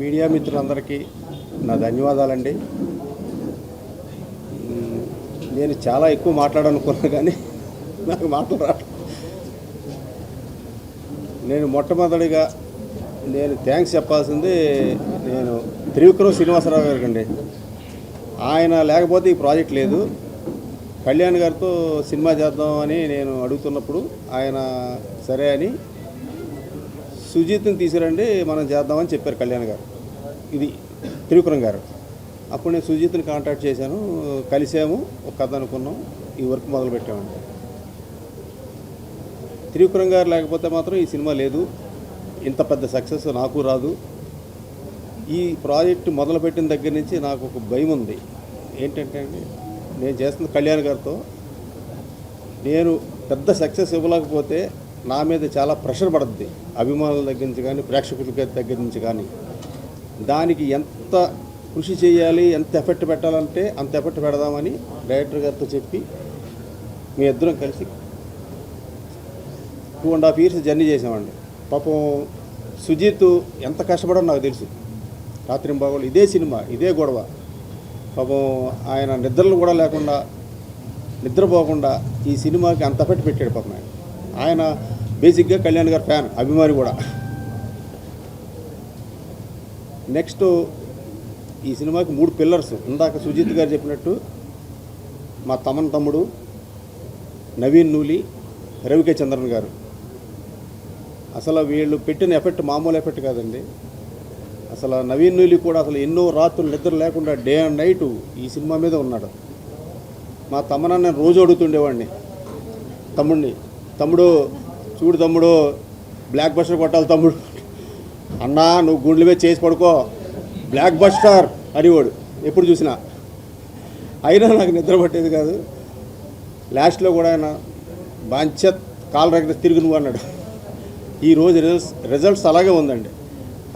Media మిత్రులందరికీ నా ధన్యవాదాలండి. నేను చాలా ఎక్కువ మాట్లాడాలనుకున్నా కానీ నాకు మాట్లాడ నేను మొట్టమొదటిగా నేను థ్యాంక్స్ చెప్పాల్సింది నేను త్రివిక్రమ్ శ్రీనివాసరావు గారికి అండి ఆయన లేకపోతే ఈ ప్రాజెక్ట్ లేదు. కళ్యాణ్ గారితో సినిమా చేద్దామని నేను అడుగుతున్నప్పుడు ఆయన సరే అని సుజీత్ని తీసుకురండి మనం చేద్దామని చెప్పారు కళ్యాణ్ గారు. ఇది త్రివిక్రమ్ గారు. అప్పుడు నేను సుజీత్ని కాంటాక్ట్ చేశాను కలిసాము ఒక కథ అనుకున్నాం ఈ వర్క్ మొదలు పెట్టామండి త్రివిక్రమ్ గారు లేకపోతే మాత్రం ఈ సినిమా లేదు. ఇంత పెద్ద సక్సెస్ నాకు రాదు. ఈ ప్రాజెక్టు మొదలుపెట్టిన దగ్గర నుంచి నాకు ఒక భయం ఉంది. ఏంటంటే అండి నేను చేస్తున్న కళ్యాణ్ గారితో నేను పెద్ద సక్సెస్ ఇవ్వలేకపోతే నా మీద చాలా ప్రెషర్ పడుద్ది అభిమానుల దగ్గర నుంచి కానీ ప్రేక్షకుల దగ్గర నుంచి కానీ. దానికి ఎంత కృషి చేయాలి ఎంత ఎఫెక్ట్ పెట్టాలంటే అంత ఎఫెక్ట్ పెడదామని డైరెక్టర్ గారితో చెప్పి మీ ఇద్దరం కలిసి two and half years journey చేసామండి పాపం సుజీత్ ఎంత కష్టపడో నాకు తెలుసు. రాత్రి బాగోలు ఇదే సినిమా ఇదే గొడవ. పాపం ఆయన నిద్రలు కూడా లేకుండా నిద్రపోకుండా ఈ సినిమాకి అంత ఎఫెక్ట్ పెట్టాడు పాపం ఆయన. ఆయన బేసిక్గా కళ్యాణ్ గారి ఫ్యాన్ అభిమాని కూడా. నెక్స్ట్ ఈ సినిమాకి మూడు పిల్లర్స్ ఇందాక సుజిత్ గారు చెప్పినట్టు మా తమన్ తమ్ముడు నవీన్ నూలి రవికే చంద్రన్ గారు. అసలు వీళ్ళు పెట్టిన ఎఫెక్ట్ మామూలు ఎఫెక్ట్ కాదండి. అసలు నవీన్ నూలి కూడా అసలు ఎన్నో రాత్రులు నిద్ర లేకుండా డే అండ్ నైట్ ఈ సినిమా మీద ఉన్నాడు. మా తమ్మన నేను రోజు అడుగుతుండేవాడిని తమ్ముడిని తమ్ముడు చూడు తమ్ముడు బ్లాక్ బస్టర్ కొట్టాలి తమ్ముడు. అన్నా నువ్వు గుండెల మీద చేసి పడుకో. బ్లాక్ బస్టర్ అనేవాడు ఎప్పుడు చూసినా. అయినా నాకు నిద్ర పట్టేది కాదు. లాస్ట్లో కూడా ఆయన బాంచత్ కాలు రగిన తిరిగి నువ్వు అన్నాడు. ఈరోజు రిజల్ట్స్ రిజల్ట్స్ అలాగే ఉందండి.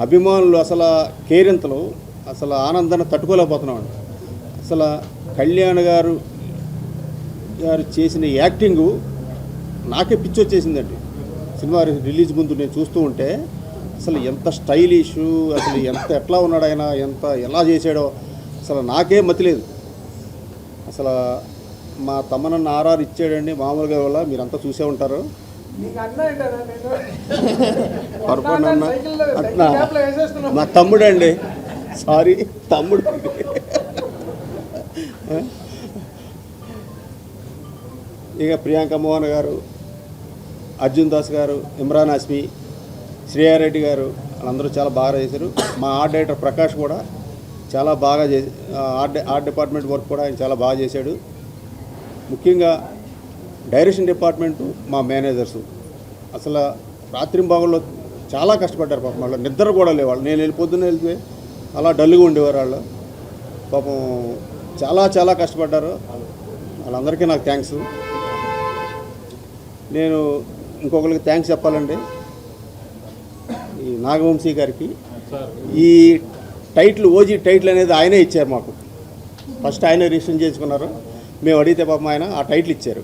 అభిమానులు అసలు కేరింతలు అసలు ఆనందాన్ని తట్టుకోలేకపోతున్నామండి అసలు కళ్యాణ్ గారు గారు చేసిన యాక్టింగు నాకే పిచ్చి వచ్చేసిందండి. సినిమా రిలీజ్ ముందు నేను చూస్తూ ఉంటే అసలు ఎంత స్టైలిష్ అసలు ఎంత ఎట్లా ఉన్నాడు ఆయన ఎంత ఎలా చేశాడో అసలు నాకే మతిలేదు అసలు మా తమ్మనన్న ఆర్ఆర్ ఇచ్చాడండి మామూలుగా వల్ల మీరంతా చూసే ఉంటారు. నీకు అన్న మా తమ్ముడు అండి సారీ తమ్ముడు. ఇక ప్రియాంక మోహన్ గారు అర్జున్ దాస్ గారు ఇమ్రాన్ హస్మి శ్రేయారెడ్డి గారు వాళ్ళందరూ చాలా బాగా చేశారు. మా ఆర్ట్ డైరెక్టర్ ప్రకాష్ కూడా చాలా బాగా చేసి ఆర్ట్ ఆర్ట్ డిపార్ట్మెంట్ వర్క్ కూడా ఆయన చాలా బాగా చేశాడు. ముఖ్యంగా డైరెక్షన్ డిపార్ట్మెంటు మా మేనేజర్సు. అసలు రాత్రింబాగుల్లో చాలా కష్టపడ్డారు పాపం వాళ్ళు. నిద్ర కూడా లేవాళ్ళు నేను వెళ్ళి పొద్దున్న వెళ్తే అలా డల్గా ఉండేవారు వాళ్ళు. పాపం చాలా చాలా కష్టపడ్డారు. వాళ్ళందరికీ నాకు థ్యాంక్స్. నేను ఇంకొకరికి థ్యాంక్స్ చెప్పాలండి. ఈ నాగవంశీ గారికి. ఈ టైటిల్ ఓజీ టైటిల్ అనేది ఆయనే ఇచ్చారు మాకు. ఫస్ట్ ఆయనే రిజిస్టర్ చేసుకున్నారు మేము అడిగితే పాపం ఆయన ఆ టైటిల్ ఇచ్చారు.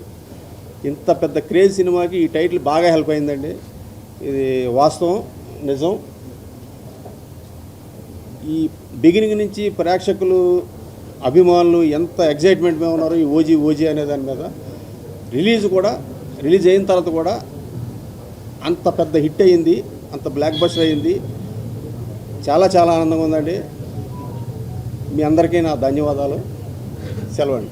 ఇంత పెద్ద క్రేజ్ సినిమాకి ఈ టైటిల్ బాగా హెల్ప్ అయిందండి. ఇది వాస్తవం నిజం. ఈ బిగినింగ్ నుంచి ప్రేక్షకులు అభిమానులు ఎంత ఎగ్జైట్మెంట్ మీద ఉన్నారు ఈ ఓజీ ఓజీ అనే దాని మీద. రిలీజ్ కూడా రిలీజ్ అయిన తర్వాత కూడా అంత పెద్ద హిట్ అయ్యింది అంత బ్లాక్ బస్టర్ అయ్యింది. చాలా చాలా ఆనందంగా ఉందండి. మీ అందరికీ నా ధన్యవాదాలు. సెలవండి.